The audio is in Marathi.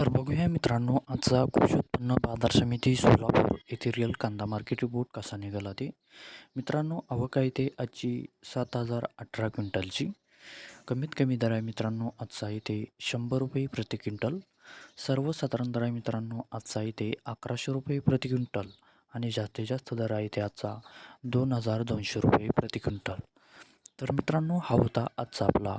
तर बघूया मित्रांनो आजचा कृषी उत्पन्न बाजार समिती सोलापूर येथे रिअल कांदा मार्केट रिपोर्ट कसा निघाला ते. मित्रांनो अवका येथे ते आजची सात हजार अठरा क्विंटलची. कमीत कमी दर आहे मित्रांनो आजचा येथे शंभर रुपये प्रति क्विंटल. सर्वसाधारण दर आहे मित्रांनो आजचा येथे अकराशे रुपये प्रति क्विंटल. आणि जास्तीत जास्त दर आहे ते आजचा दोन हजार दोनशे रुपये प्रति क्विंटल. तर मित्रांनो हा होता आजचा आपला